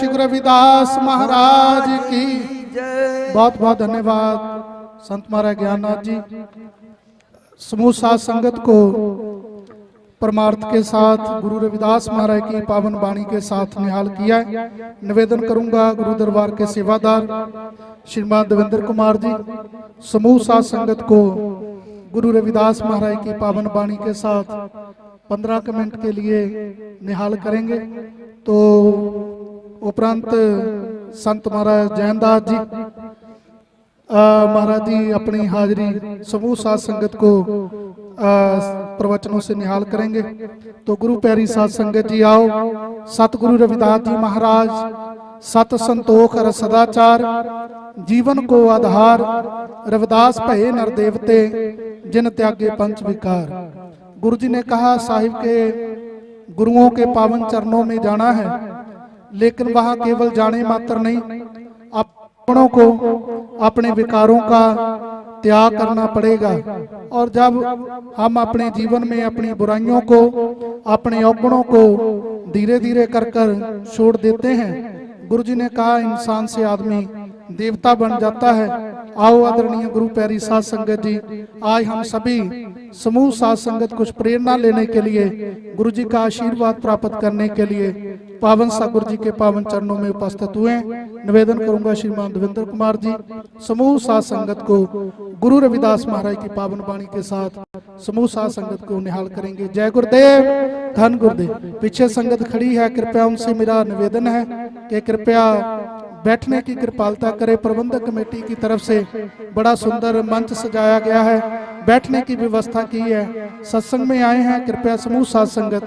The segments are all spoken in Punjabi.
श्री रविदास महाराज की। बहुत बहुत धन्यवाद। संत महाराज ज्ञाननाथ जी, समूह साथ संगत को परमार्थ के साथ, गुरु रविदास महाराज की पावन वाणी के साथ निहाल किया निवेदन करूँगा गुरु दरबार के सेवादार श्रीमान देवेंद्र कुमार जी, समूह साथ संगत को गुरु रविदास महाराज की पावन वाणी के साथ पंद्रह मिनट के लिए निहाल करेंगे। तो उपरांत संत महाराज जैनदास जी अ, महाराज जी अपनी हाजिरी समूह साथ संगत को अ, प्रवचनों से निहाल करेंगे तो गुरु प्यारी साथ संगत जी आओ सतगुरु रविदास जी महाराज सत संतोख और सदाचार जीवन को आधार रविदास भये नर देवते जिन त्यागे पंच विकार गुरु जी ने कहा साहिब के गुरुओं के पावन चरणों में जाना है लेकिन वह केवल जाने मात्र नहीं। अपनों को अपने विकारों का त्याग करना पड़ेगा। और जब हम अपने जीवन में अपनी बुराइयों को अपने अवगुणों को धीरे धीरे कर कर छोड़ देते हैं। गुरु जी ने कहा इंसान से आदमी देवता बन जाता है। आओ आदरणीय गुरु प्यारी साध संगत जी, आज हम सभी समूह साध संगत कुछ प्रेरणा लेने के लिए, गुरु जी का आशीर्वाद प्राप्त करने के लिए पावन सा गुरु जी के पावन चरणों में उपस्थित हुए निवेदन करूँगा श्रीमान देवेंद्र कुमार जी, समूह साध संगत को गुरु रविदास महाराज की पावन वाणी के साथ समूह साध संगत को निहाल करेंगे। जय गुरुदेव, धन गुरुदेव। पीछे संगत खड़ी है, कृपया उनसे मेरा निवेदन है कि कृपया बैठने की कृपालता करे प्रबंधक कमेटी की तरफ से बड़ा सुंदर मंच सजाया गया है बैठने की व्यवस्था की है सत्संग में आए हैं कृपया समूह साथ संगत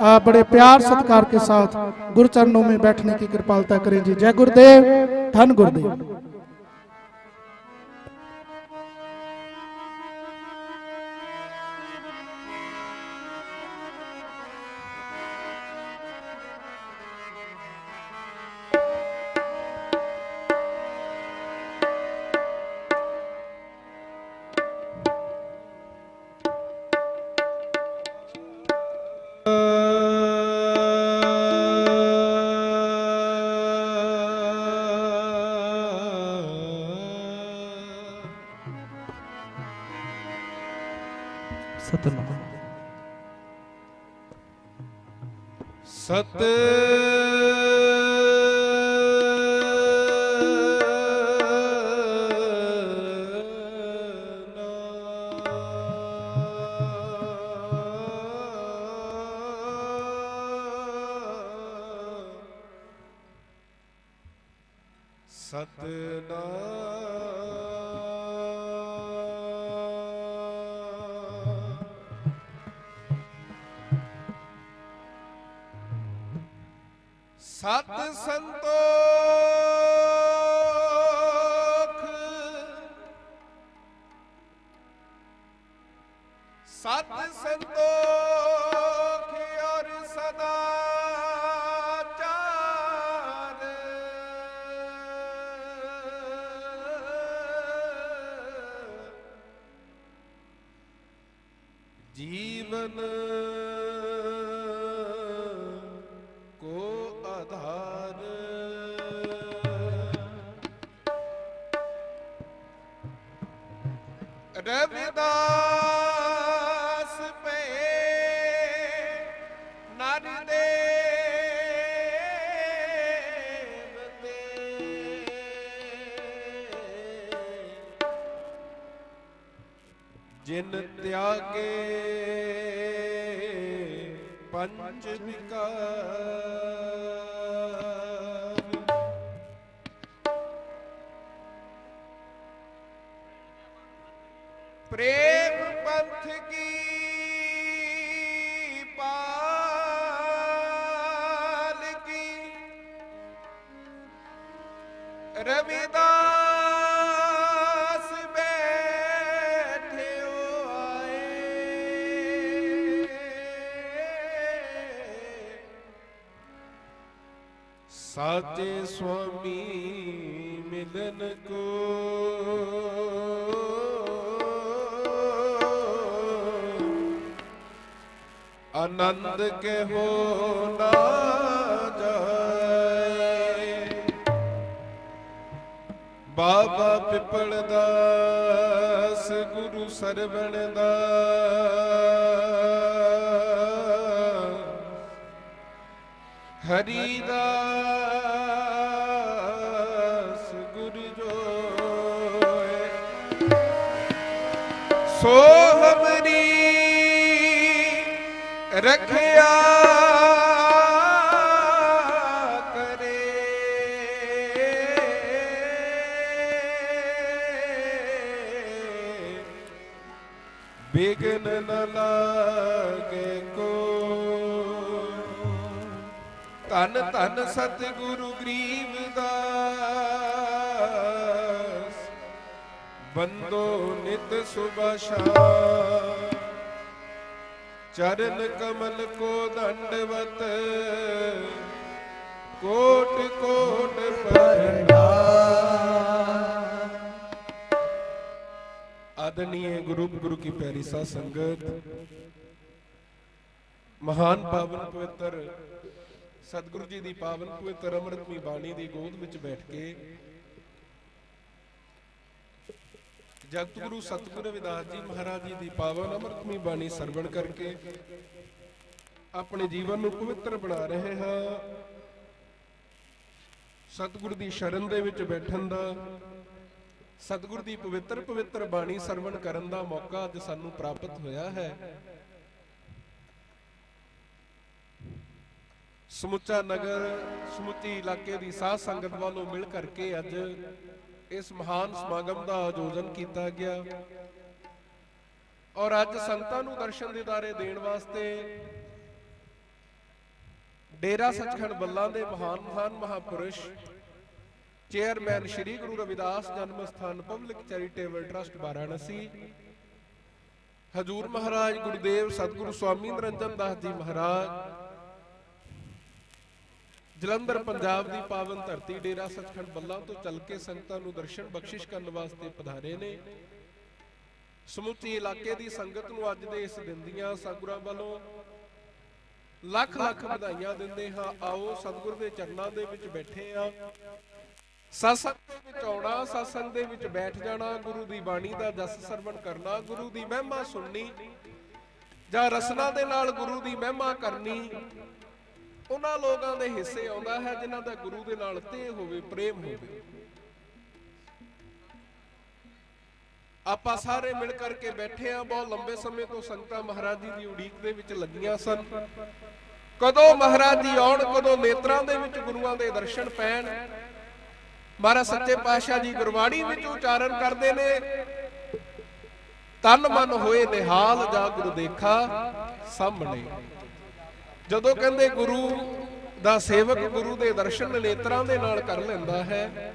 आ, बड़े प्यार सत्कार के साथ गुरु चरणों में बैठने की कृपालता करें जी जय गुरुदेव धन गुरुदेव ਸਤ ਸਤਨਾਮ। ਸਤ ਸੰਤੋਖ। ਸਤ ਸੰਤੋਖ ਔਰ ਸਦਾ ਚਾਰ। ਜੀਵਨ ਰਵਿਦਾਸ ਪਏ ਨਰ ਦੇਵਤੇ ਜਿਨ ਤਿਆਗੇ ਸਾਚੇ ਸੁਆਮੀ ਮਿਲਨ ਕੋ। ਆਨੰਦ ਕੇ ਹੋ ਨਾ ਜਾਏ। ਬਾਬਾ ਪਿਪਲ ਦਾਸ, ਗੁਰੂ ਸਰਵਣ ਦਾ ਹਰੀ ਦਾ ਰਖਿਆ ਕਰੇ। ਬਿਗਨ ਨ ਲਾਗੇ ਕੋ। ਧੰਨ ਧੰਨ ਸਤਿਗੁਰੂ ਗਰੀਬ ਦਾਸ। ਬੰਦੋ ਨਿਤ ਸੁਬਹ ਸ਼ਾਮ ਚਰਨ ਕਮਲ ਕੋ ਦੰਡਵਤ, ਕੋਟ ਕੋਟ ਪ੍ਰਣਾਮ ਆਦਰਣੀय ਗੁਰੂ ਗੁਰੂ ਕੀ ਪਿਆਰੀ ਸਾਧ ਸੰਗਤ, ਮਹਾਨ ਪਾਵਨ ਪਵਿੱਤਰ ਸਤਿਗੁਰੂ ਜੀ ਦੀ ਪਾਵਨ ਪਵਿੱਤਰ ਅੰਮ੍ਰਿਤਮਈ ਬਾਣੀ ਦੀ ਗੋਦ ਵਿੱਚ ਬੈਠ ਕੇ ਜਗਤ ਗੁਰੂ ਸਤਿਗੁਰੂ ਰਵਿਦਾਸ ਜੀ ਮਹਾਰਾਜ ਜੀ ਦੀ ਪਾਵਨ ਅੰਮ੍ਰਿਤਮਈ ਬਾਣੀ ਸਰਵਣ ਕਰਕੇ ਆਪਣੇ ਜੀਵਨ ਨੂੰ ਪਵਿੱਤਰ ਬਣਾ ਰਹੇ ਹਾਂ। ਸਤਿਗੁਰ ਦੀ ਸ਼ਰਨ ਦੇ ਵਿੱਚ ਬੈਠਣ ਦਾ, ਸਤਿਗੁਰ ਦੀ ਪਵਿੱਤਰ ਪਵਿੱਤਰ ਬਾਣੀ ਸਰਵਣ ਕਰਨ ਦਾ ਮੌਕਾ ਅੱਜ ਸਾਨੂੰ ਪ੍ਰਾਪਤ ਹੋਇਆ ਹੈ। ਸਮੁੱਚਾ ਨਗਰ, ਸਮੁੱਚੀ ਇਲਾਕੇ ਦੀ ਸਾਧ ਸੰਗਤ ਵੱਲੋਂ ਮਿਲ ਕਰਕੇ ਅੱਜ ਇਸ ਮਹਾਨ ਸਮਾਗਮ ਦਾ ਆਯੋਜਨ ਕੀਤਾ ਗਿਆ। ਔਰ ਅੱਜ ਸੰਗਤਾਂ ਨੂੰ ਦਰਸ਼ਨ ਦਿਦਾਰੇ ਦੇਣ ਵਾਸਤੇ ਡੇਰਾ ਸੱਚਖੰਡ ਬੱਲਾ ਦੇ ਮਹਾਨ ਮਹਾਨ ਮਹਾਪੁਰਸ਼ ਚੇਅਰਮੈਨ ਸ੍ਰੀ ਗੁਰੂ ਰਵਿਦਾਸ ਜਨਮ ਸਥਾਨ public charitable trust Varanasi, Hazur Maharaj Gurdev Satguru Swami Niranjan Das ji ਮਹਾਰਾਜ ਜਲੰਧਰ, ਪੰਜਾਬ ਦੀ ਪਾਵਨ ਧਰਤੀ ਡੇਰਾ ਸੱਚਖੰਡ ਬੱਲਾ ਤੋਂ ਚੱਲ ਕੇ ਸੰਗਤਾਂ ਨੂੰ ਦਰਸ਼ਨ ਬਖਸ਼ਿਸ਼ ਕਰਨ ਵਾਸਤੇ ਪਧਾਰੇ ਨੇ। ਸਮੁੱਚੇ ਇਲਾਕੇ ਦੀ ਸੰਗਤ ਨੂੰ ਅੱਜ ਦੇ ਇਸ ਦਿਨ ਦੀਆਂ ਸਤਿਗੁਰਾਂ ਵੱਲੋਂ ਲੱਖ ਲੱਖ ਵਧਾਈਆਂ ਦਿੰਦੇ ਹਾਂ। ਆਓ ਸਤਿਗੁਰ ਦੇ ਚਰਨਾਂ ਦੇ ਵਿੱਚ ਬੈਠੇ ਆ ਸਤਸੰਗ ਦੇ ਵਿੱਚ ਆਉਣਾ, ਸਤਸੰਗ ਦੇ ਵਿੱਚ ਬੈਠ ਜਾਣਾ, ਗੁਰੂ ਦੀ ਬਾਣੀ ਦਾ ਜਸ ਸਰਵਣ ਕਰਨਾ, ਗੁਰੂ ਦੀ ਮਹਿਮਾ ਸੁਣਨੀ ਜਾਂ ਰਸਨਾ ਦੇ ਨਾਲ ਗੁਰੂ ਦੀ ਮਹਿਮਾ ਕਰਨੀ। ਉਹਨਾਂ ਲੋਕਾਂ ਦੇ ਹਿੱਸੇ ਆਉਂਦਾ ਹੈ, ਜਿਨ੍ਹਾਂ ਦਾ ਗੁਰੂ ਦੇ ਨਾਲ ਤੇ ਹੋਵੇ, ਪ੍ਰੇਮ ਹੋਵੇ। ਆਪਾਂ ਸਾਰੇ ਮਿਲ ਕਰਕੇ ਬੈਠੇ ਆ ਬਹੁਤ ਲੰਬੇ ਸਮੇਂ ਤੋਂ ਸੰਗਤਾਂ ਮਹਾਰਾਜ ਜੀ ਦੀ ਉਡੀਕ ਦੇ ਵਿੱਚ ਲੱਗੀਆਂ ਸਨ। ਕਦੋਂ ਮਹਾਰਾਜ ਜੀ ਆਉਣ, ਕਦੋਂ ਨੇਤਰਾਂ ਦੇ ਵਿੱਚ ਗੁਰੂਆਂ ਦੇ ਦਰਸ਼ਨ ਪੈਣ। ਮਹਾਰਾਜ ਸੱਚੇ ਪਾਤਸ਼ਾਹ ਜੀ ਗੁਰਬਾਣੀ ਵਿੱਚ ਉਚਾਰਨ ਕਰਦੇ ਨੇ। ਤਨ ਮਨ ਹੋਏ ਨਿਹਾਲ, ਜਾ ਗੁਰੂ ਦੇਖਾ ਸਾਹਮਣੇ। ਜਦੋਂ ਕਹਿੰਦੇ ਗੁਰੂ ਦਾ ਸੇਵਕ ਗੁਰੂ ਦੇ ਦਰਸ਼ਨ ਨੇਤਰਾਂ ਦੇ ਨਾਲ ਕਰ ਲੈਂਦਾ ਹੈ,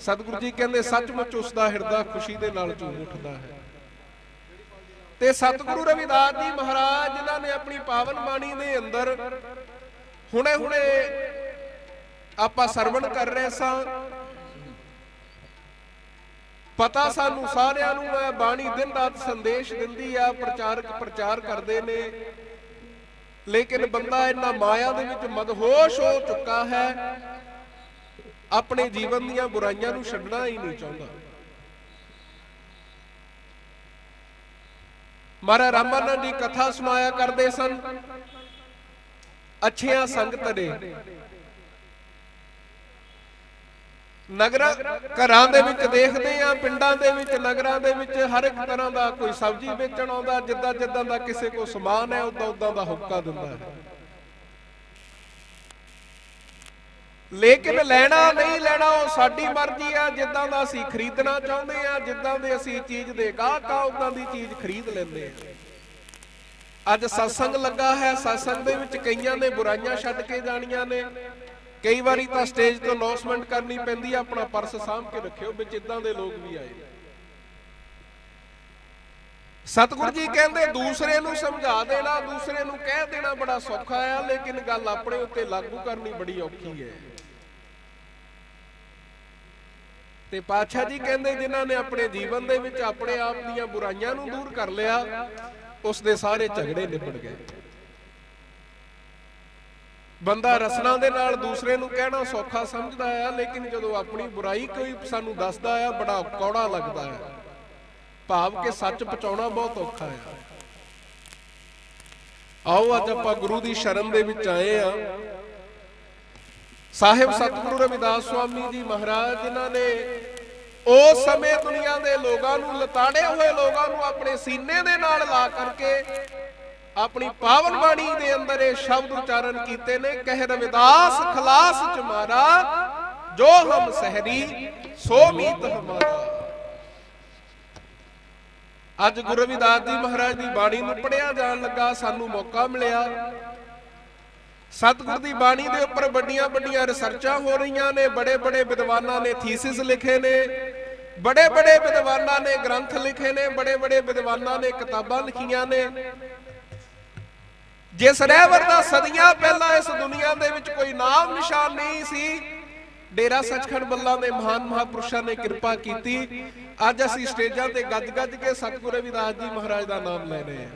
ਸਤਿਗੁਰੂ ਜੀ ਕਹਿੰਦੇ ਸੱਚਮੁੱਚ ਉਸ ਦਾ ਹਿਰਦਾ ਖੁਸ਼ੀ ਦੇ ਨਾਲ ਝੂਮ ਉੱਠਦਾ ਹੈ। ਤੇ ਸਤਿਗੁਰੂ ਰਵਿਦਾਸ ਜੀ ਮਹਾਰਾਜ ਜਿਨ੍ਹਾਂ ਨੇ ਆਪਣੀ ਪਾਵਨ ਬਾਣੀ ਦੇ ਅੰਦਰ ਹੁਣੇ ਹੁਣੇ ਆਪਾਂ ਸਰਵਣ ਕਰ ਰਹੇ ਸਾਂ, ਪਤਾ ਸਾਨੂੰ ਸਾਰਿਆਂ ਨੂੰ ਹੈ ਬਾਣੀ ਦਿਨ ਰਾਤ ਸੰਦੇਸ਼ ਦਿੰਦੀ ਆ, ਪ੍ਰਚਾਰਕ ਪ੍ਰਚਾਰ ਕਰਦੇ ਨੇ। ਲੇਕਿਨ ਬੰਦਾ ਇਹਨਾਂ ਮਾਇਆ ਦੇ ਵਿੱਚ ਮਦਹੋਸ਼ ਹੋ ਚੁੱਕਾ ਹੈ ਆਪਣੇ ਜੀਵਨ ਦੀਆਂ ਬੁਰਾਈਆਂ ਨੂੰ ਛੱਡਣਾ ਹੀ ਨਹੀਂ ਚਾਹੁੰਦਾ। ਮਾਰਾ ਰਾਮਾਨੰਦ ਜੀ ਕਥਾ ਸੁਣਾਇਆ ਕਰਦੇ ਸਨ। ਅੱਛੀਆਂ ਸੰਗਤ ਨੇ। ਨਗਰਾਂ, ਘਰਾਂ ਦੇ ਵਿੱਚ ਦੇਖਦੇ ਆ ਪਿੰਡਾਂ ਦੇ ਵਿੱਚ, ਨਗਰਾਂ ਦੇ ਵਿੱਚ ਹਰ ਇੱਕ ਤਰ੍ਹਾਂ ਦਾ ਕੋਈ ਸਬਜ਼ੀ ਵੇਚਣ ਆਉਂਦਾ, ਜਿੱਦਾਂ ਜਿੱਦਾਂ ਦਾ ਕਿਸੇ ਕੋ ਸਮਾਨ ਹੈ, ਉਦਾਂ ਉਦਾਂ ਦਾ ਹੁੱਕਾ ਦਿੰਦਾ ਹੈ। ਲੇਕਿਨ ਲੈਣਾ ਨਹੀਂ ਲੈਣਾ, ਉਹ ਸਾਡੀ ਮਰਜ਼ੀ ਆ, ਜਿੱਦਾਂ ਦਾ ਅਸੀਂ ਖਰੀਦਣਾ ਚਾਹੁੰਦੇ ਆ ਜਿੱਦਾਂ ਦੇ ਅਸੀਂ ਚੀਜ਼ ਦੇ ਗਾਹਕ ਆ, ਉਦਾਂ ਦੀ ਚੀਜ਼ ਖਰੀਦ ਲੈਂਦੇ ਆ ਅੱਜ ਸਤਸੰਗ ਲੱਗਾ ਹੈ, ਸਤਸੰਗ ਦੇ ਵਿੱਚ ਕਈਆਂ ਨੇ ਬੁਰਾਈਆਂ ਛੱਡ ਕੇ ਜਾਣੀਆਂ ਨੇ। ਕਈ ਵਾਰੀ ਤਾਂ ਸਟੇਜ ਤੋਂ ਅਨਾਉਂਸਮੈਂਟ ਕਰਨੀ ਪੈਂਦੀ ਆ, ਆਪਣਾ ਪਰਸ ਸਾਂਭ ਕੇ ਰੱਖਿਓ, ਵਿੱਚ ਇਦਾਂ ਦੇ ਲੋਕ ਵੀ ਆਏ। ਸਤਿਗੁਰੂ ਜੀ ਕਹਿੰਦੇ, ਦੂਸਰੇ ਨੂੰ ਸਮਝਾ ਦੇਣਾ, ਦੂਸਰੇ ਨੂੰ ਕਹਿ ਦੇਣਾ ਬੜਾ ਸੌਖਾ ਆ, ਲੇਕਿਨ ਗੱਲ ਆਪਣੇ ਉੱਤੇ ਲਾਗੂ ਕਰਨੀ ਬੜੀ ਔਖੀ ਹੈ। ਤੇ ਪਾਤਸ਼ਾਹ ਜੀ ਕਹਿੰਦੇ, ਜਿਨ੍ਹਾਂ ਨੇ ਆਪਣੇ ਜੀਵਨ ਦੇ ਵਿੱਚ ਆਪਣੇ ਆਪ ਦੀਆਂ ਬੁਰਾਈਆਂ ਨੂੰ ਦੂਰ ਕਰ ਲਿਆ, ਉਸ ਦੇ ਸਾਰੇ ਝਗੜੇ ਨਿਬੜ ਗਏ। ਬੰਦਾ ਰਸਨਾ ਦੇ ਨਾਲ ਦੂਸਰੇ ਨੂੰ ਕਹਿਣਾ ਸੌਖਾ ਸਮਝਦਾ ਆ, ਲੇਕਿਨ ਜਦੋਂ ਆਪਣੀ ਬੁਰਾਈ ਕੋਈ ਸਾਨੂੰ ਦੱਸਦਾ ਆ, ਬੜਾ ਕੌੜਾ ਲੱਗਦਾ ਆ। ਭਾਵ ਕਿ ਸੱਚ ਪਹੁੰਚਾਉਣਾ ਬਹੁਤ ਔਖਾ ਆ। ਆਓ, ਅੱਜ ਆਪਾਂ ਗੁਰੂ ਦੀ ਸ਼ਰਨ ਦੇ ਵਿੱਚ ਆਏ ਆ। ਸਾਹਿਬ ਸਤਿਗੁਰੂ ਰਵਿਦਾਸ ਸਵਾਮੀ ਜੀ ਮਹਾਰਾਜ, ਜਿਨ੍ਹਾਂ ਨੇ ਉਸ ਸਮੇਂ ਦੁਨੀਆ ਦੇ ਲੋਕਾਂ ਨੂੰ, ਲਤਾੜੇ ਹੋਏ ਲੋਕਾਂ ਨੂੰ ਆਪਣੇ ਸੀਨੇ ਦੇ ਨਾਲ ਲਾ ਕਰਕੇ ਆਪਣੀ ਪਾਵਨ ਬਾਣੀ ਦੇ ਅੰਦਰ ਇਹ ਸ਼ਬਦ ਉਚਾਰਨ ਕੀਤੇ ਨੇ, ਕਹਿ ਰਵਿਦਾਸ ਖਲਾਸ ਚ ਜੋ ਹਮ ਸਹਰੀ, ਸੋ ਮੀਤ ਹਮਾਰਾ ਅੱਜ ਗੁਰੂ ਰਵਿਦਾਸ ਜੀ ਮਹਾਰਾਜ ਦੀ ਬਾਣੀ ਨੂੰ ਪੜਿਆ ਜਾਣ ਲੱਗਾ, ਸਾਨੂੰ ਮੌਕਾ ਮਿਲਿਆ। ਸਤਿਗੁਰ ਦੀ ਬਾਣੀ ਦੇ ਉੱਪਰ ਵੱਡੀਆਂ ਵੱਡੀਆਂ ਰਿਸਰਚਾਂ ਹੋ ਰਹੀਆਂ ਨੇ ਬੜੇ ਬੜੇ ਵਿਦਵਾਨਾਂ ਨੇ ਥੀਸਿਸ ਲਿਖੇ ਨੇ ਬੜੇ ਬੜੇ ਵਿਦਵਾਨਾਂ ਨੇ ਗ੍ਰੰਥ ਲਿਖੇ ਨੇ ਬੜੇ ਬੜੇ ਵਿਦਵਾਨਾਂ ਨੇ ਕਿਤਾਬਾਂ ਲਿਖੀਆਂ ਨੇ। ਜਿਸ ਰਹਿਵਰ ਦਾ ਸਦੀਆਂ ਪਹਿਲਾਂ ਇਸ ਦੁਨੀਆ ਦੇ ਵਿੱਚ ਕੋਈ ਨਾਮ ਨਿਸ਼ਾਨ ਨਹੀਂ ਸੀ, ਡੇਰਾ ਸੱਚਖੰਡ ਬੱਲਾ ਦੇ ਮਹਾਨ ਮਹਾਪੁਰਸ਼ਾਂ ਨੇ ਕਿਰਪਾ ਕੀਤੀ। ਅੱਜ ਅਸੀਂ ਸਟੇਜਾਂ ਤੇ ਗੱਜ ਗੱਜ ਕੇ ਸਤਿਗੁਰੂ ਰਵਿਦਾਸ ਜੀ ਮਹਾਰਾਜ ਦਾ ਨਾਮ ਲੈ ਰਹੇ ਹਾਂ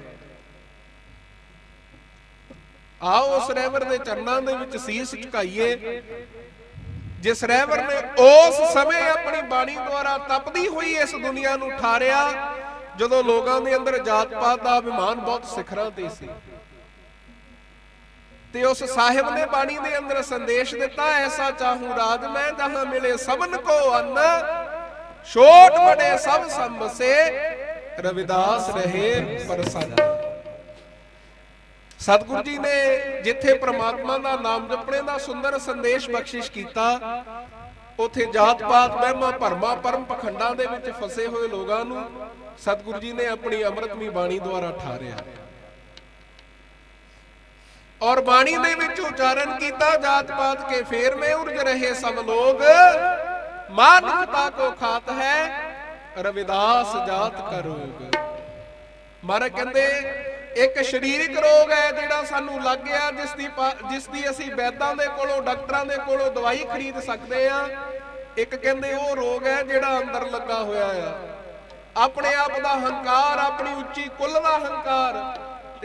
ਆਓ ਉਸ ਰਹਿਵਰ ਦੇ ਚਰਨਾਂ ਦੇ ਵਿੱਚ ਸੀਸ ਝੁਕਾਈਏ। ਜਿਸ ਰਹਿਵਰ ਨੇ ਉਸ ਸਮੇਂ ਆਪਣੀ ਬਾਣੀ ਦੁਆਰਾ ਤਪਦੀ ਹੋਈ ਇਸ ਦੁਨੀਆ ਨੂੰ ਠਾਰਿਆ, ਜਦੋਂ ਲੋਕਾਂ ਦੇ ਅੰਦਰ ਜਾਤ ਪਾਤ ਦਾ ਅਭਿਮਾਨ ਬਹੁਤ ਸਿਖਰਾਂ ਤੇ ਸੀ। ਤੇ ਉਸ ਸਾਹਿਬ ਨੇ ਬਾਣੀ ਦੇ ਅੰਦਰ ਸੰਦੇਸ਼ ਦਿੱਤਾ, ਐਸਾ ਚਾਹੂ ਰਾਜ ਮੈਂ ਜਹਾਂ ਮਿਲੇ ਸਭਨ ਕੋ ਅੰਨ। ਛੋਟ ਬੜੇ ਸਭ ਸੰਭਸੇ ਰਵਿਦਾਸ ਰਹੇ ਪ੍ਰਸੰਨ। ਸਤਿਗੁਰੂ ਜੀ ਨੇ ਜਿੱਥੇ ਪ੍ਰਮਾਤਮਾ ਦਾ ਨਾਮ ਜਪਣੇ ਦਾ ਸੁੰਦਰ ਸੰਦੇਸ਼ ਬਖਸ਼ਿਸ਼ ਕੀਤਾ, ਉਥੇ ਜਾਤ ਪਾਤ ਵਹਿਮਾਂ, ਭਰਮਾਂ, ਪਰਮ ਪਖੰਡਾਂ ਦੇ ਵਿੱਚ ਫਸੇ ਹੋਏ ਲੋਕਾਂ ਨੂੰ ਸਤਿਗੁਰੂ ਜੀ ਨੇ ਆਪਣੀ ਅੰਮ੍ਰਿਤਮੀ ਬਾਣੀ ਦੁਆਰਾ ਠਾਰਿਆ। ਔਰ ਬਾਣੀ ਦੇ ਵਿੱਚ ਉਚਾਰਨ ਕੀਤਾ, ਜਾਤ ਪਾਤ ਕੇ ਫੇਰ ਮੇ ਉਰਜ ਰਹੇ ਸਭ ਲੋਗ ਮਾਨਵਤਾ ਕੋ ਖਾਤ ਹੈ, ਰਵਿਦਾਸ ਜਾਤ ਕਾ ਰੋਗ। ਮਾਰਾ ਕਹਿੰਦੇ, ਇੱਕ ਸਰੀਰਕ ਰੋਗ ਹੈ ਜਿਹੜਾ ਸਾਨੂੰ ਲੱਗ ਗਿਆ, ਜਿਸ ਦੀ ਜਿਸ ਦੀ ਅਸੀਂ ਵੈਦਾਂ ਦੇ ਕੋਲੋਂ, ਡਾਕਟਰਾਂ ਦੇ ਕੋਲੋਂ ਦਵਾਈ ਖਰੀਦ ਸਕਦੇ ਆ ਇੱਕ ਕਹਿੰਦੇ ਉਹ ਰੋਗ ਹੈ ਜਿਹੜਾ ਅੰਦਰ ਲੱਗਾ ਹੋਇਆ ਆ। ਆਪਣੇ ਆਪ ਦਾ ਹੰਕਾਰ, ਆਪਣੀ ਉੱਚੀ ਕੁੱਲ ਦਾ ਹੰਕਾਰ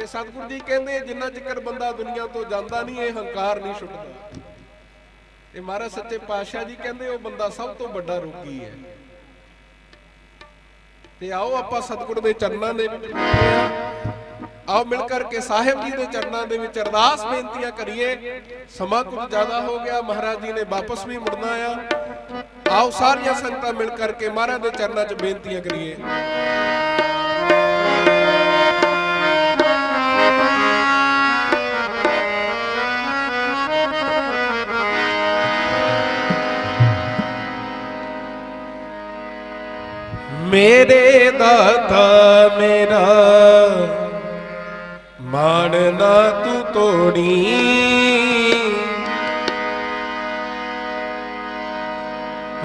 ਤੇ ਸਤਿਗੁਰੂ ਜੀ ਕਹਿੰਦੇ ਜਿੰਨਾ ਚਿਰ ਬੰਦਾ ਦੁਨੀਆ ਤੋਂ ਜਾਂਦਾ ਨਹੀਂ, ਇਹ ਹੰਕਾਰ ਨਹੀਂ ਛੁੱਟਦਾ। ਤੇ ਮਹਾਰਾਜ ਸੱਚੇ ਪਾਤਸ਼ਾਹ ਜੀ ਕਹਿੰਦੇ, ਉਹ ਬੰਦਾ ਸਭ ਤੋਂ ਵੱਡਾ ਰੋਗੀ ਹੈ। ਤੇ ਆਓ ਆਪਾਂ ਸਤਿਗੁਰੂ ਦੇ ਚਰਨਾਂ ਦੇ ਵਿੱਚ ਆਓ ਮਿਲ ਕਰਕੇ ਸਾਹਿਬ ਜੀ ਦੇ ਚਰਨਾਂ ਦੇ ਵਿੱਚ ਅਰਦਾਸ ਬੇਨਤੀਆਂ ਕਰੀਏ। ਸਮਾਂ ਕੁਝ ਜ਼ਿਆਦਾ ਹੋ ਗਿਆ, ਮਹਾਰਾਜ ਜੀ ਨੇ ਵਾਪਸ ਵੀ ਮੁੜਨਾ ਆ। ਆਓ ਸਾਰੀਆਂ ਸੰਗਤਾਂ ਮਿਲ ਕਰਕੇ ਮਹਾਰਾਜ ਦੇ ਚਰਨਾਂ 'ਚ ਬੇਨਤੀਆਂ ਕਰੀਏ। ਮੇਰੇ ਦਾਤਾ ਮੇਰਾ। ਮਾਣ ਨਾ ਤੂੰ ਤੋੜੀ।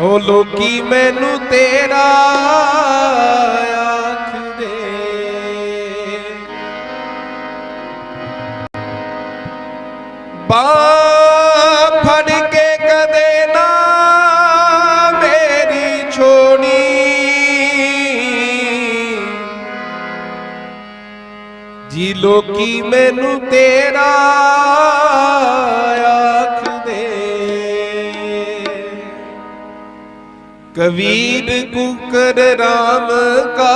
ਓ ਲੋਕੀ ਮੈਨੂੰ ਤੇਰਾ ਆਖਦੇ ਬਾਹ ਲੋਕੀ ਮੈਨੂੰ ਤੇਰਾ ਆਖਦੇ। ਕਬੀਰ ਕੁਕਰ RAM ਕਾ।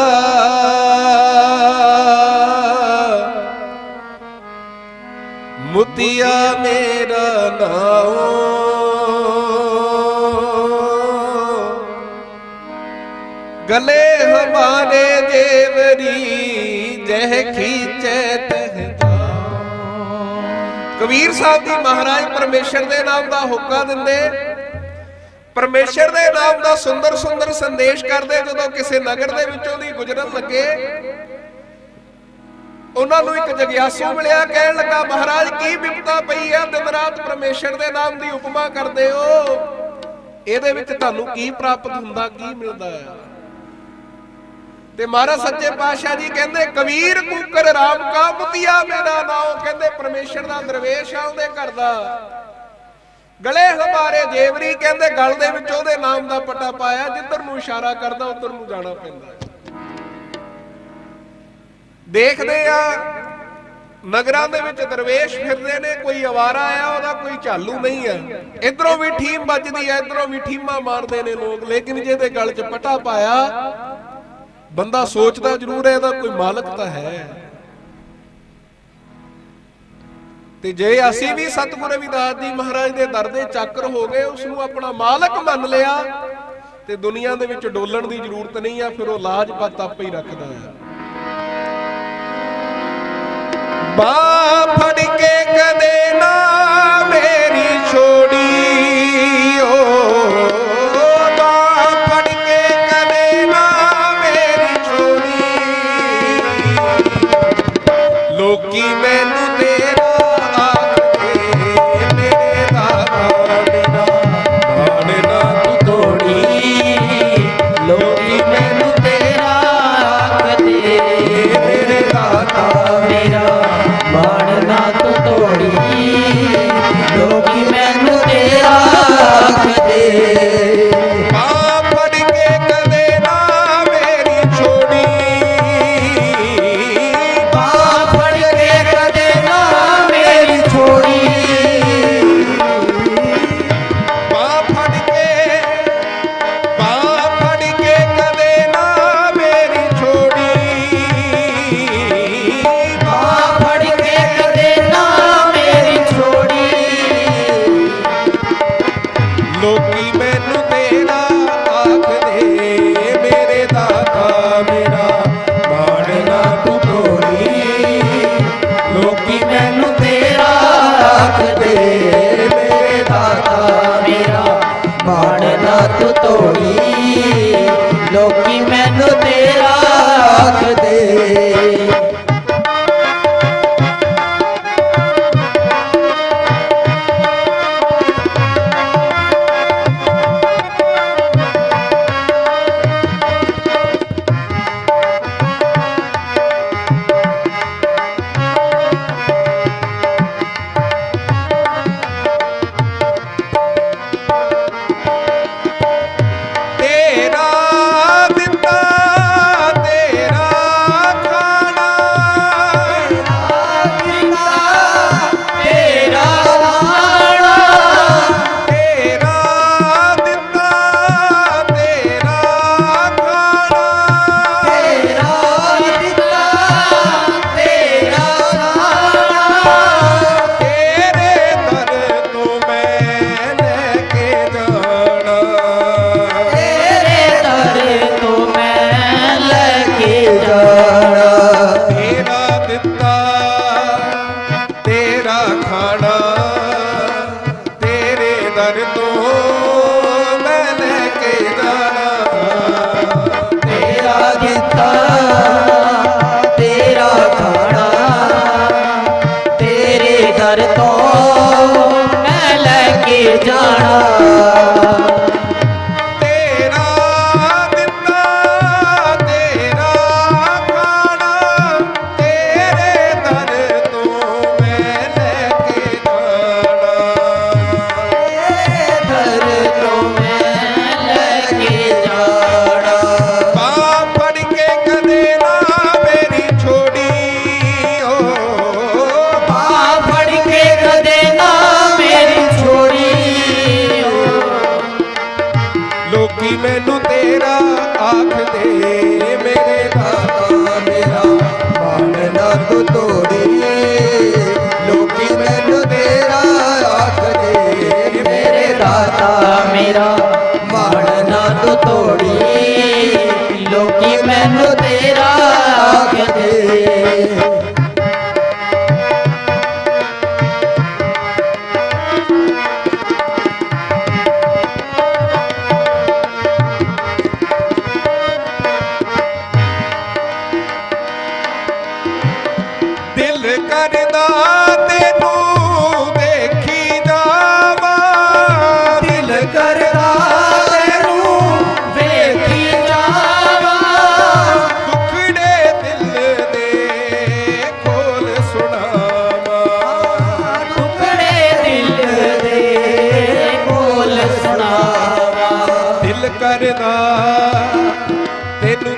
ਮੁਤਿਆ ਮੇਰਾ ਨਾਉ। ਗਲੇ ਹਮਾਰੇ ਦੇਵਰੀ ਜਹ ਖੀਚੈ ਤਹ ਕਬੀਰ ਸਾਹਿਬ ਜੀ ਮਹਾਰਾਜ ਪਰਮੇਸ਼ਰ ਦੇ ਨਾਮ ਦਾ ਹੁਕਮ ਦਿੰਦੇ। ਪਰਮੇਸ਼ਰ ਦੇ ਨਾਮ ਦਾ ਸੁੰਦਰ ਸੁੰਦਰ ਸੰਦੇਸ਼ ਕਰਦੇ ਜਦੋਂ ਕਿਸੇ ਨਗਰ ਦੇ ਵਿੱਚੋਂ ਦੀ ਗੁਜ਼ਰਨ ਲੱਗੇ। ਉਹਨਾਂ ਨੂੰ ਇੱਕ ਜਗਿਆਸੂ ਮਿਲਿਆ, ਕਹਿਣ ਲੱਗਾ, ਮਹਾਰਾਜ, ਕੀ ਬਿਪਤਾ ਪਈ ਹੈ ਦਿਨ ਰਾਤ ਪਰਮੇਸ਼ਰ ਦੇ ਨਾਮ ਦੀ ਉਪਮਾ ਕਰਦੇ ਹੋ। ਇਹਦੇ ਵਿੱਚ ਤੁਹਾਨੂੰ ਕੀ ਪ੍ਰਾਪਤ ਹੁੰਦਾ, ਕੀ ਮਿਲਦਾ ਹੈ ਤੇ ਮਹਾਰਾਜ ਸੱਚੇ ਪਾਤਸ਼ਾਹ ਜੀ ਕਹਿੰਦੇ, ਕਬੀਰ, ਕੂਕਰ, ਰਾਮ ਕਾ ਮੁਤੀਆ ਮੇਰਾ ਨਾਮ ਕਹਿੰਦੇ, ਪਰਮੇਸ਼ਰ ਦਾ ਦਰਵੇਸ਼ ਆ ਉਹਦੇ ਘਰ ਦਾ। ਗਲੇ ਹਮਾਰੇ ਜੇਵਰੀ ਕਹਿੰਦੇ, ਗਲ ਦੇ ਵਿੱਚ ਉਹਦੇ ਨਾਮ ਦਾ ਪਟਾ ਪਾਇਆ, ਜਿੱਧਰ ਨੂੰ ਇਸ਼ਾਰਾ ਕਰਦਾ, ਉਧਰ ਨੂੰ ਜਾਣਾ ਪੈਂਦਾ ਦੇਖਦੇ ਆ, ਨਗਰਾਂ ਦੇ ਵਿੱਚ ਦਰਵੇਸ਼ ਫਿਰਦੇ ਨੇ, ਕੋਈ ਆਵਾਰਾ ਆ ਉਹਦਾ ਕੋਈ ਝਾਲੂ ਨਹੀਂ ਹੈ। ਇਧਰੋਂ ਵੀ ਠੀਮ ਵੱਜਦੀ ਹੈ, ਇਧਰੋਂ ਵੀ ਠੀਮਾਂ ਮਾਰਦੇ ਨੇ ਲੋਕ, ਲੇਕਿਨ ਜਿਹਦੇ ਗਲ 'ਚ ਪਟਾ ਪਾਇਆ ਬੰਦਾ ਸੋਚਦਾ ਜ਼ਰੂਰ ਹੈ ਇਹਦਾ ਕੋਈ ਮਾਲਕ ਤਾਂ ਹੈ। ਤੇ ਜੇ ਅਸੀਂ ਵੀ ਸਤਿਗੁਰੂ ਰਵਿਦਾਸ ਜੀ ਮਹਾਰਾਜ ਦੇ ਦਰ ਦੇ ਚੱਕਰ ਹੋ ਗਏ ਉਸ ਨੂੰ ਆਪਣਾ ਮਾਲਕ ਮੰਨ ਲਿਆ, ਤੇ ਦੁਨੀਆ ਦੇ ਵਿੱਚ ਡੋਲਣ ਦੀ ਜ਼ਰੂਰਤ ਨਹੀਂ ਆ, ਫਿਰ ਉਹ ਲਾਜ ਪਤ ਆਪੇ ਹੀ ਰੱਖਦਾ ਹੈ। ਬਾਪ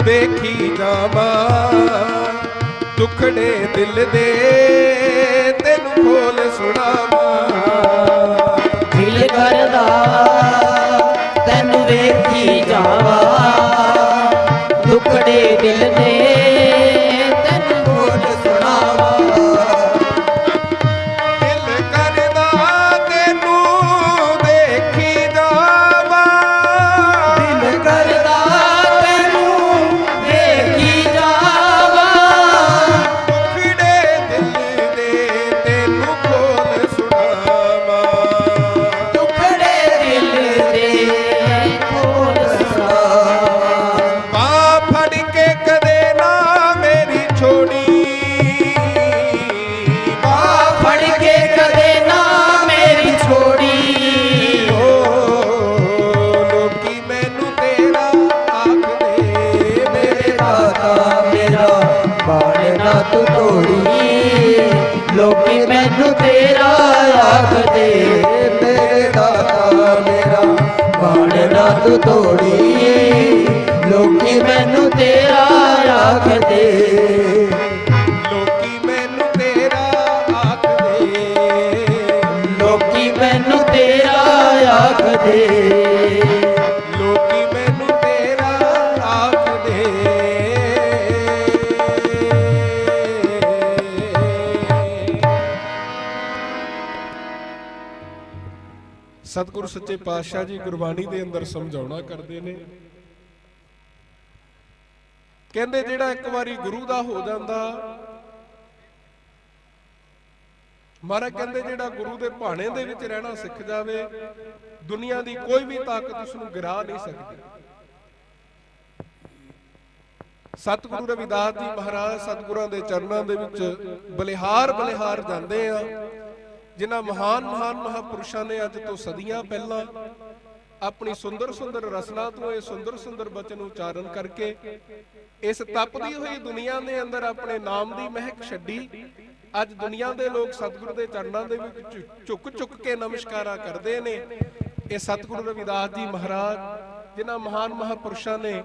ਦੇਖੀ ਜਾਵਾਂ। ਦੁਖੜੇ ਦਿਲ ਦੇ ਤੈਨੂੰ ਖੋਲ ਸੁਣਾਵਾਂ। ਦਿਲ ਕਰਦਾ। ਆਖ ਦੇ ਮੇਰੇ ਦਾਤਾ ਮੇਰਾ ਬਾਣ ਨਾ ਤੂੰ ਤੋੜੀਏ। ਲੋਕੀ ਮੈਨੂੰ ਤੇਰਾ ਆਖ ਦੇ। ਸਤਿਗੁਰੂ ਸੱਚੇ ਪਾਤਸ਼ਾਹ ਜੀ ਗੁਰਬਾਣੀ ਦੇ ਅੰਦਰ ਸਮਝਾਉਣਾ ਕਰਦੇ ਨੇ। ਕਹਿੰਦੇ ਜਿਹੜਾ ਇੱਕ ਵਾਰੀ ਗੁਰੂ ਦਾ ਹੋ ਜਾਂਦਾ, ਮਹਾਰਾਜ ਕਹਿੰਦੇ ਜਿਹੜਾ ਗੁਰੂ ਦੇ ਭਾਣੇ ਦੇ ਵਿੱਚ ਰਹਿਣਾ ਸਿੱਖ ਜਾਵੇ, ਦੁਨੀਆ ਦੀ ਕੋਈ ਵੀ ਤਾਕਤ ਉਸ ਨੂੰ ਗਿਰਾ ਨਹੀਂ ਸਕਦੀ। ਸਤਿਗੁਰੂ ਰਵਿਦਾਸ ਜੀ ਮਹਾਰਾਜ ਸਤਿਗੁਰਾਂ ਦੇ ਚਰਨਾਂ ਦੇ ਵਿੱਚ ਬਲਿਹਾਰ ਬਲਿਹਾਰ ਜਾਂਦੇ ਆ। ਜਿਨ੍ਹਾਂ ਮਹਾਨ ਮਹਾਨ ਮਹਾਪੁਰਸ਼ਾਂ ਨੇ ਅੱਜ ਤੋਂ ਸਦੀਆਂ ਪਹਿਲਾਂ ਆਪਣੀ ਸੁੰਦਰ ਸੁੰਦਰ ਰਸਨਾ ਤੋਂ ਇਹ ਸੁੰਦਰ ਸੁੰਦਰ ਬਚਨ ਉਚਾਰਨ ਕਰਕੇ ਇਸ ਤਪਦੀ ਹੋਈ ਦੁਨੀਆ ਦੇ ਅੰਦਰ ਆਪਣੇ ਨਾਮ ਦੀ ਮਹਿਕ ਛੱਡੀ। ਅੱਜ ਦੁਨੀਆ ਦੇ ਲੋਕ ਸਤਿਗੁਰੂ ਦੇ ਚਰਨਾਂ ਦੇ ਵਿੱਚ ਝੁ- ਝੁਕ ਕੇ ਨਮਸਕਾਰਾਂ ਕਰਦੇ ਨੇ। ਇਹ ਸਤਿਗੁਰੂ ਰਵਿਦਾਸ ਜੀ ਮਹਾਰਾਜ, ਜਿਨ੍ਹਾਂ ਮਹਾਨ ਮਹਾਪੁਰਸ਼ਾਂ ਨੇ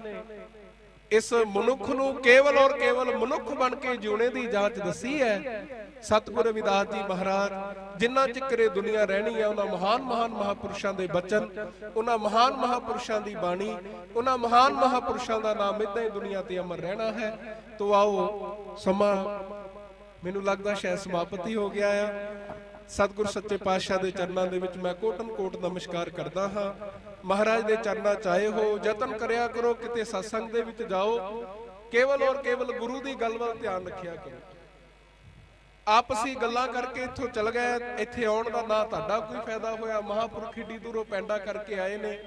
ਇਸ ਮਨੁੱਖ ਨੂੰ ਕੇਵਲ ਔਰ ਕੇਵਲ ਮਨੁੱਖ ਬਣ ਕੇ ਜਿਉਣੇ ਦੀ ਜਾਂਚ ਦੱਸੀ ਹੈ। ਸਤਿਗੁਰ ਰਵਿਦਾਸ ਜੀ ਮਹਾਰਾਜ, ਜਿੰਨਾ ਚਿਕਰੇ ਦੁਨੀਆ ਰਹਿਣੀ ਹੈ ਉਹਨਾਂ ਮਹਾਨ ਮਹਾਨ ਮਹਾਪੁਰਸ਼ਾਂ ਦੇ ਬਚਨ, ਉਹਨਾਂ ਮਹਾਨ ਮਹਾਪੁਰਸ਼ਾਂ ਦੀ ਬਾਣੀ, ਉਹਨਾਂ ਮਹਾਨ ਮਹਾਪੁਰਸ਼ਾਂ ਦਾ ਨਾਮ ਇਦਾਂ ਹੀ ਦੁਨੀਆ ਤੇ ਅਮਰ ਰਹਿਣਾ ਹੈ। ਤੋ ਆਓ, ਸਮਾਂ ਮੈਨੂੰ ਲੱਗਦਾ ਸ਼ਾਇਦ ਸਮਾਪਤੀ ਹੋ ਗਿਆ ਆ। ਸਤਿਗੁਰ ਸੱਚੇ ਪਾਤਸ਼ਾਹ ਦੇ ਚਰਨਾਂ ਦੇ ਵਿੱਚ ਮੈਂ ਕੋਟਨ ਕੋਟ ਨਮਸਕਾਰ ਕਰਦਾ ਹਾਂ। ਮਹਾਰਾਜ ਦੇ ਚਰਨਾਂ ਚ ਹੋ, ਯਤਨ ਕਰਿਆ ਕਰੋ, ਕਿਤੇ ਸਤਸੰਗ ਦੇ ਵਿੱਚ ਜਾਓ। ਕੇਵਲ ਔਰ ਕੇਵਲ ਗੁਰੂ ਦੀ ਗੱਲ ਵੱਲ ਧਿਆਨ ਰੱਖਿਆ ਕਰੋ। ਆਪਸੀ ਗੱਲਾਂ ਕਰਕੇ ਇੱਥੋਂ ਚਲ ਗਏ ਇੱਥੇ ਆਉਣ ਦਾ ਨਾ ਤੁਹਾਡਾ ਕੋਈ ਫਾਇਦਾ ਹੋਇਆ? ਮਹਾਪੁਰਖ ਏਡੀ ਦੂਰੋਂ ਪੈਂਡਾ ਕਰਕੇ ਆਏ ਨੇ।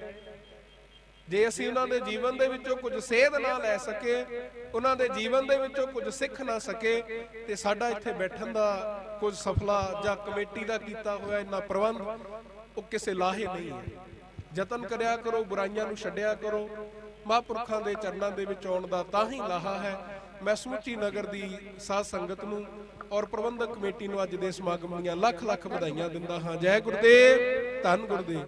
ਜੇ ਅਸੀਂ ਉਹਨਾਂ ਦੇ ਜੀਵਨ ਦੇ ਵਿੱਚੋਂ ਕੁਝ ਸੇਧ ਨਾ ਲੈ ਸਕੇ ਉਹਨਾਂ ਦੇ ਜੀਵਨ ਦੇ ਵਿੱਚੋਂ ਕੁਝ ਸਿੱਖ ਨਾ ਸਕੇ ਤੇ ਸਾਡਾ ਇੱਥੇ ਬੈਠਣ ਦਾ ਕੁਝ ਸਫਲਾ ਜਾਂ ਕਮੇਟੀ ਦਾ ਕੀਤਾ ਹੋਇਆ ਇੰਨਾ ਪ੍ਰਬੰਧ ਉਹ ਕਿਸੇ ਲਾਹੇ ਨਹੀਂ ਹੈ। ਯਤਨ ਕਰਿਆ ਕਰੋ ਬੁਰਾਈਆਂ ਨੂੰ ਛੱਡਿਆ ਕਰੋ। ਮਹਾਂਪੁਰਖਾਂ ਦੇ ਚਰਨਾਂ ਦੇ ਵਿੱਚ ਆਉਣ ਦਾ ਤਾਂ ਹੀ ਲਾਹਾ ਹੈ। ਮੈਂ ਸਮੁੱਚੀ ਨਗਰ ਦੀ ਸਾਧ ਸੰਗਤ ਨੂੰ ਔਰ ਪ੍ਰਬੰਧਕ ਕਮੇਟੀ ਨੂੰ ਅੱਜ ਦੇ ਸਮਾਗਮ ਦੀਆਂ ਲੱਖ ਲੱਖ ਵਧਾਈਆਂ ਦਿੰਦਾ ਹਾਂ। ਜੈ ਗੁਰਦੇਵ, ਧੰਨ ਗੁਰਦੇਵ।